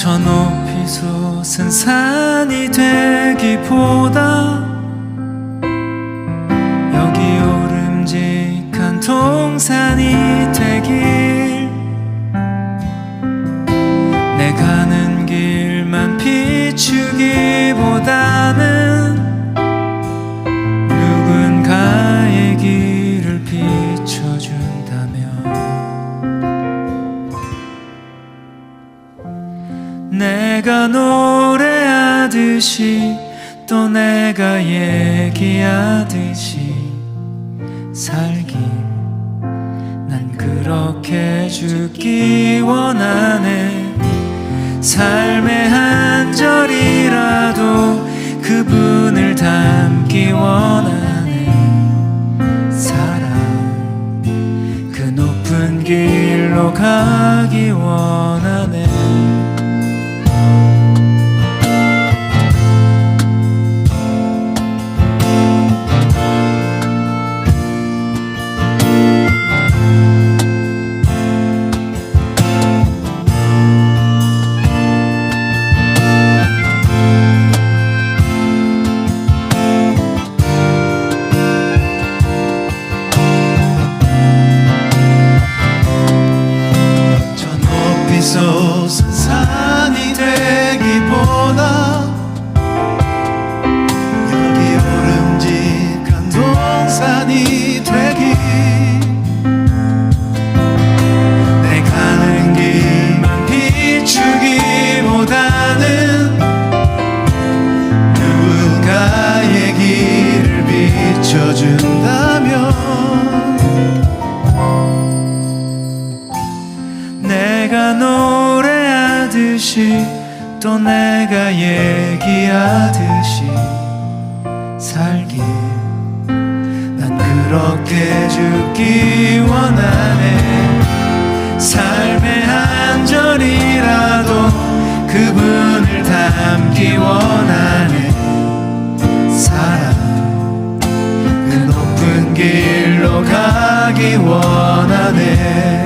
저 높이 솟은 산이 되기보다 여기 오름직한 동산이 되길. 내 가는 길만 비추기보다는 내가 노래하듯이 또 내가 얘기하듯이 살기 난 그렇게 죽기 원하네. 삶의 한 절이라도 그분을 담기 원하네. 사랑 그 높은 길로 가기 원하네 비춰준다면 내가 노래하듯이 또 내가 얘기하듯이 살기. 난 그렇게 죽기 원하네. 삶의 원하네.